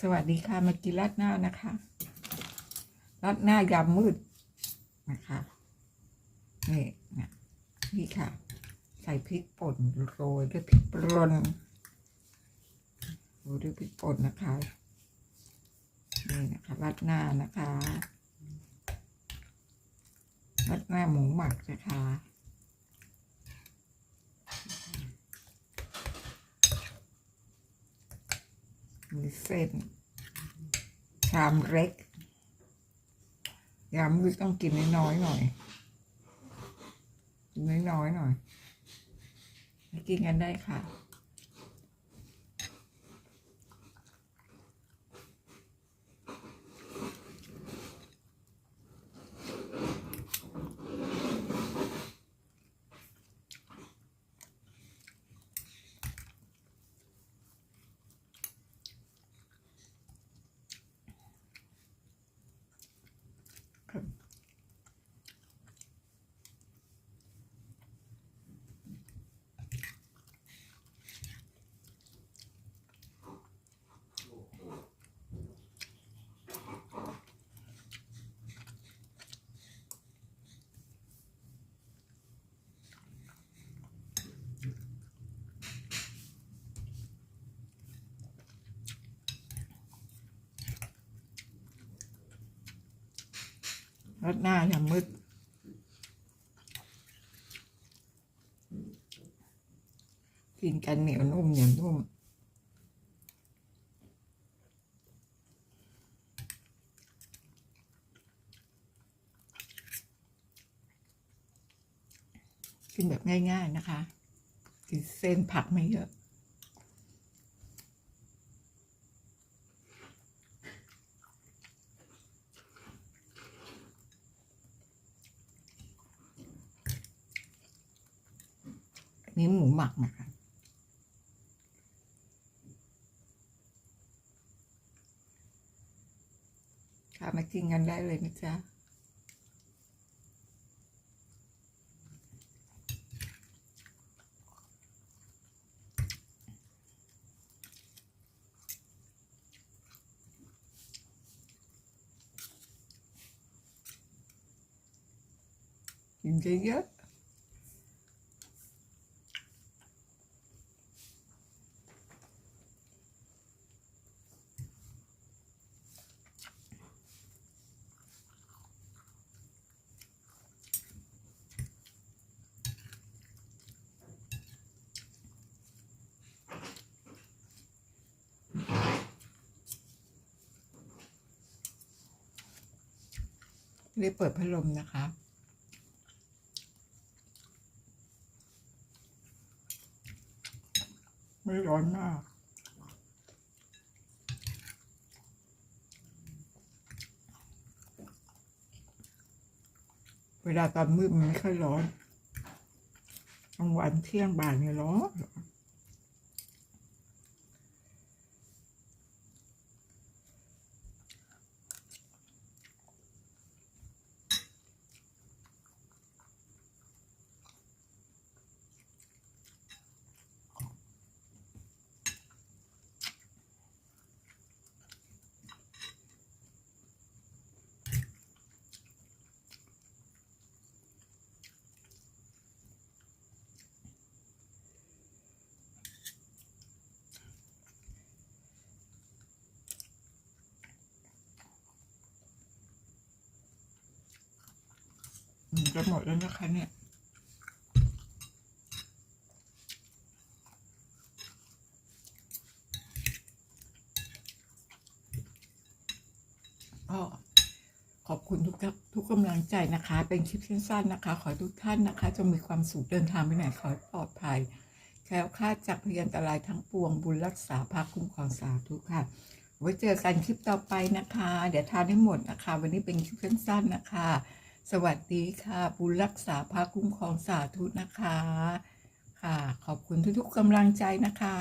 สวัสดีค่ะมากินราดหน้านะคะราดหน้ายำมืดนะคะนี่นะนี่ค่ะ ใส่พริกป่นโรยด้วยพริกป่นโรยด้วยพริกป่นนะคะนี่นะคะราดหน้านะคะราดหน้าหมูหมักนะคะ มีเส้นชามเล็กยามมือต้องกินน้อยๆหน่อยกินน้อยๆหน่อย กินกันได้ค่ะ รดหน้าอย่างมืดกินกันเหนียวนุ่มเหนียวนุ่มกินแบบง่าย ๆ นะคะ กินเส้นผักไม่เยอะ อันนี้หมูหมักนะคะค่ะมากินกันได้เลยนะจ๊ะกินเยอะ ไม่ได้เปิดพัดลมนะคะ ไม่ร้อนมากเวลาตอนมืดมันไม่ค่อยร้อนกลางวันเที่ยงบ่ายเนี่ยร้อน จะหมดแล้วนะคะเนี่ยก็ขอบคุณทุกท่านทุกกำลังใจนะคะ เป็นคลิปสั้นๆนะคะ ขอให้ทุกท่านนะคะจงมีความสุขเดินทางไปไหนขอปลอดภัยแคล้วคลาดจากพยันตรายทั้งปวงบุญรักษาภาคคุ้มครองสาธุค่ะ ไว้เจอกันคลิปต่อไปนะคะ เดี๋ยวทานให้หมดนะคะ วันนี้เป็นคลิปสั้นๆนะคะ สวัสดีค่ะ บุญรักษาพระคุ้มครองสาธุนะคะ ค่ะ ขอบคุณทุกๆกำลังใจนะคะ